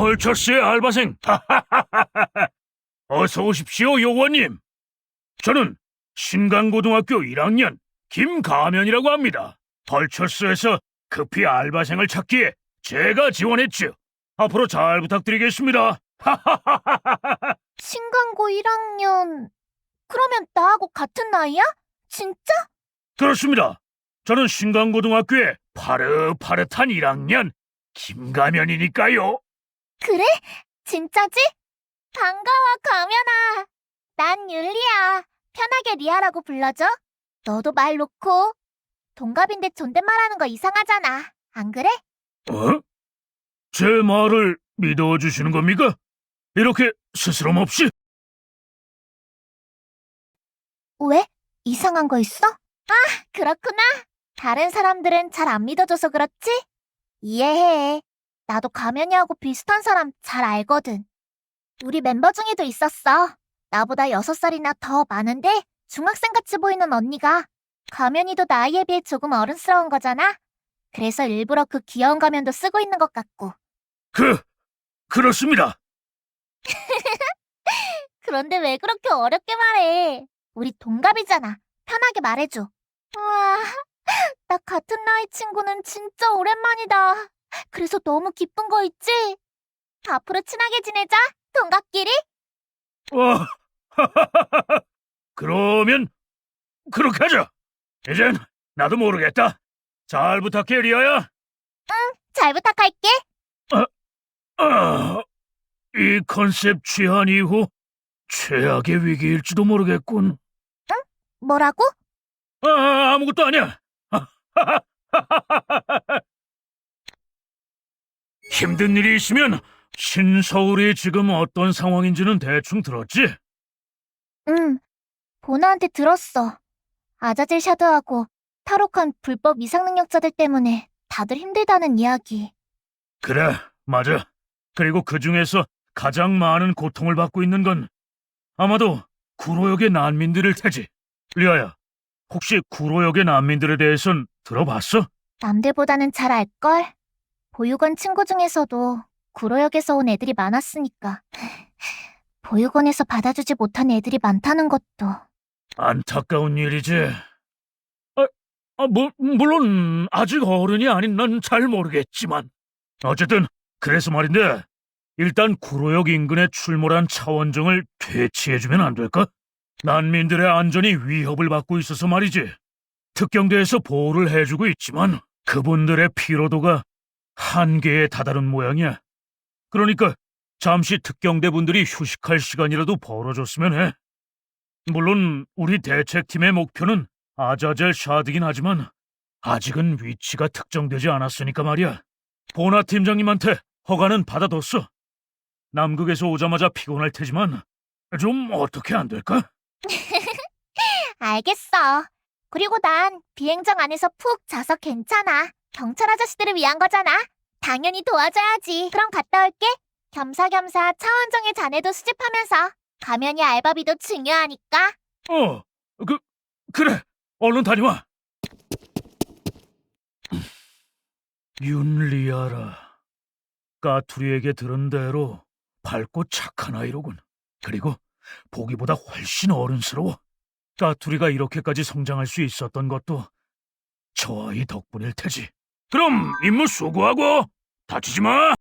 펄처스의 알바생. 어서 오십시오, 요원님. 저는 신강고등학교 1학년 김가면이라고 합니다. 펄처스에서 급히 알바생을 찾기에 제가 지원했죠. 앞으로 잘 부탁드리겠습니다. 신강고 1학년. 그러면 나하고 같은 나이야? 진짜? 그렇습니다. 저는 신강고등학교의 파릇파릇한 1학년 김가면이니까요. 그래? 진짜지? 반가워, 가면아. 난 율리야. 편하게 리아라고 불러줘. 너도 말 놓고. 동갑인데 존댓말하는 거 이상하잖아. 안 그래? 어? 제 말을 믿어주시는 겁니까? 이렇게 스스럼 없이? 왜? 이상한 거 있어? 아, 그렇구나. 다른 사람들은 잘 안 믿어줘서 그렇지? 이해해. 나도 가면이하고 비슷한 사람 잘 알거든. 우리 멤버 중에도 있었어. 나보다 여섯 살이나 더 많은데 중학생 같이 보이는 언니가 가면이도 나이에 비해 조금 어른스러운 거잖아. 그래서 일부러 그 귀여운 가면도 쓰고 있는 것 같고. 그, 그렇습니다. 그런데 왜 그렇게 어렵게 말해? 우리 동갑이잖아. 편하게 말해줘. 우와, 나 같은 나이 친구는 진짜 오랜만이다. 그래서 너무 기쁜 거 있지? 앞으로 친하게 지내자, 동갑끼리. 와, 그러면 그렇게 하자. 이젠 나도 모르겠다. 잘 부탁해, 리아야. 잘 부탁할게. 아, 이 컨셉 취한 이후 최악의 위기일지도 모르겠군. 뭐라고? 아, 아무것도 아니야. 힘든 일이 있으면 신서울이 지금 어떤 상황인지는 대충 들었지? 응, 보나한테 들었어. 아자질 샤드하고 탈옥한 불법 이상 능력자들 때문에 다들 힘들다는 이야기. 그래, 맞아. 그리고 그 중에서 가장 많은 고통을 받고 있는 건 아마도 구로역의 난민들일 테지. 리아야, 혹시 구로역의 난민들에 대해선 들어봤어? 남들보다는 잘 알걸? 보육원 친구 중에서도 구로역에서 온 애들이 많았으니까. 보육원에서 받아주지 못한 애들이 많다는 것도. 안타까운 일이지. 아, 아, 뭐, 물론 아직 어른이 아닌 난 잘 모르겠지만 어쨌든 그래서 말인데 일단 구로역 인근에 출몰한 차원정을 퇴치해주면 안 될까? 난민들의 안전이 위협을 받고 있어서 말이지. 특경대에서 보호를 해주고 있지만 그분들의 피로도가 한계에 다다른 모양이야. 그러니까 잠시 특경대 분들이 휴식할 시간이라도 벌어줬으면 해. 물론 우리 대책팀의 목표는 아자젤 샤드긴 하지만 아직은 위치가 특정되지 않았으니까 말이야. 보나 팀장님한테 허가는 받아뒀어. 남극에서 오자마자 피곤할 테지만 좀 어떻게 안 될까? 알겠어. 그리고 난 비행장 안에서 푹 자서 괜찮아. 경찰 아저씨들을 위한 거잖아. 당연히 도와줘야지. 그럼 갔다 올게. 겸사겸사 차원정의 자네도 수집하면서 가면이 알바비도 중요하니까. 어, 그 그래. 얼른 다녀와. 윤리아라. 까투리에게 들은 대로 밝고 착한 아이로군. 그리고 보기보다 훨씬 어른스러워. 까투리가 이렇게까지 성장할 수 있었던 것도 저 아이 덕분일 테지. 그럼 임무 수고하고 다치지 마.